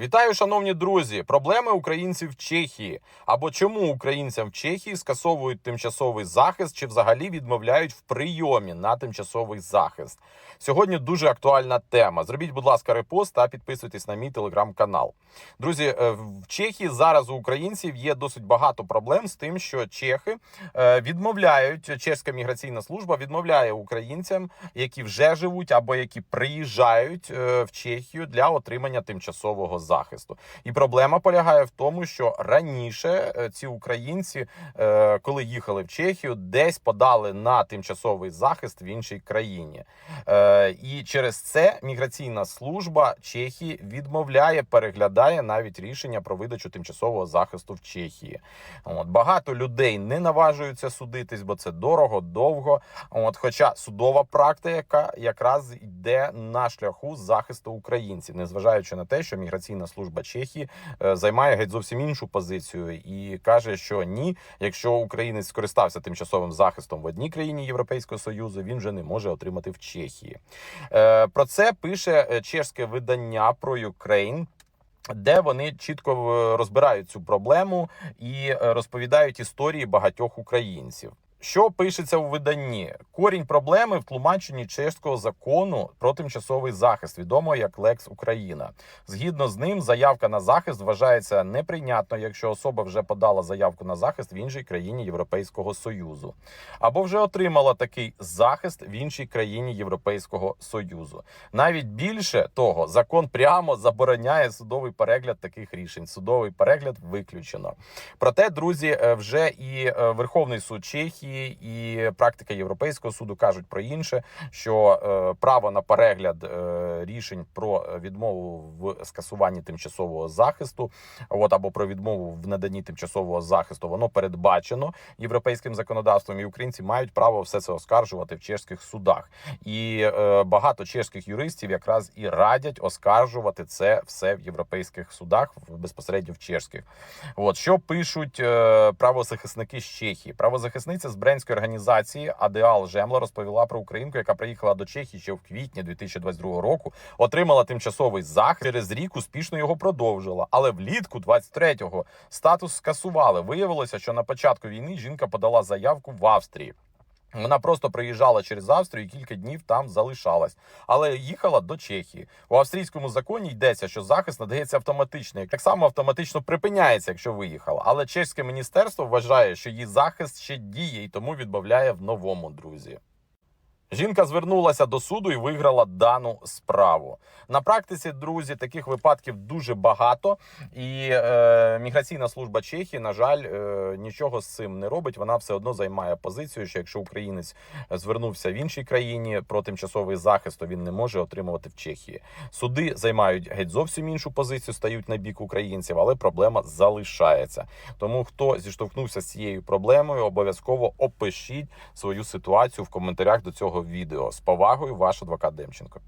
Вітаю, шановні друзі! Проблеми українців в Чехії. Або чому українцям в Чехії скасовують тимчасовий захист чи взагалі відмовляють в прийомі на тимчасовий захист? Сьогодні дуже актуальна тема. Зробіть, будь ласка, репост та підписуйтесь на мій телеграм-канал. Друзі, е, в Чехії зараз у українців є досить багато проблем з тим, що чехи е, відмовляють, чеська міграційна служба відмовляє українцям, які вже живуть або які приїжджають е, в Чехію для отримання тимчасового захисту. І проблема полягає в тому, що раніше е, ці українці, е, коли їхали в Чехію, десь подали на тимчасовий захист в іншій країні. Е, І через це міграційна служба Чехії відмовляє, переглядає навіть рішення про видачу тимчасового захисту в Чехії. От багато людей не наважуються судитись, бо це дорого, довго. От, хоча судова практика якраз йде на шляху захисту українців, незважаючи на те, що міграційна служба Чехії е, займає геть зовсім іншу позицію і каже, що ні, якщо українець скористався тимчасовим захистом в одній країні Європейського союзу, він вже не може отримати в Чехії. Е, Про це пише е, чешське видання про Ukraine. Де вони чітко розбирають цю проблему і розповідають історії багатьох українців. Що пишеться у виданні? Корінь проблеми в тлумаченні чеського закону про тимчасовий захист, відомого як Лекс Україна. Згідно з ним, заявка на захист вважається неприйнятною, якщо особа вже подала заявку на захист в іншій країні Європейського союзу, або вже отримала такий захист в іншій країні Європейського союзу. Навіть більше того, закон прямо забороняє судовий перегляд таких рішень. Судовий перегляд виключено. Проте, друзі, е, вже і е, Верховний суд Чехії, і практика Європейського суду кажуть про інше, що е, право на перегляд е, рішень про відмову в скасуванні тимчасового захисту, от або про відмову в наданні тимчасового захисту, воно передбачено європейським законодавством, і українці мають право все це оскаржувати в чешських судах. І е, багато чешських юристів якраз і радять оскаржувати це все в європейських судах безпосередньо в чешських. От що пишуть правозахисники з Чехії. Правозахисниця з бренської організації Адеал Жемла розповіла про українку, яка приїхала до Чехії ще в квітні 2022 року, отримала тимчасовий захист. Через рік успішно його продовжила. Але влітку 23-го статус скасували. Виявилося, що на початку війни жінка подала заявку в Австрії. Вона просто приїжджала через Австрію і кілька днів там залишалась, але їхала до Чехії. У австрійському законі йдеться, що захист надається автоматично, так само автоматично припиняється, якщо виїхала. Але чеське міністерство вважає, що її захист ще діє і тому відбавляє в новому друзі. Жінка звернулася до суду і виграла дану справу. На практиці, друзі, таких випадків дуже багато, і е, міграційна служба Чехії, на жаль, е, нічого з цим не робить. Вона все одно займає позицію, що якщо українець звернувся в іншій країні про тимчасовий захист, то він не може отримувати в Чехії. Суди займають геть зовсім іншу позицію, стають на бік українців, але проблема залишається. Тому хто зіштовхнувся з цією проблемою, обов'язково опишіть свою ситуацію в коментарях до цього відео. З повагою, ваш адвокат Демченко.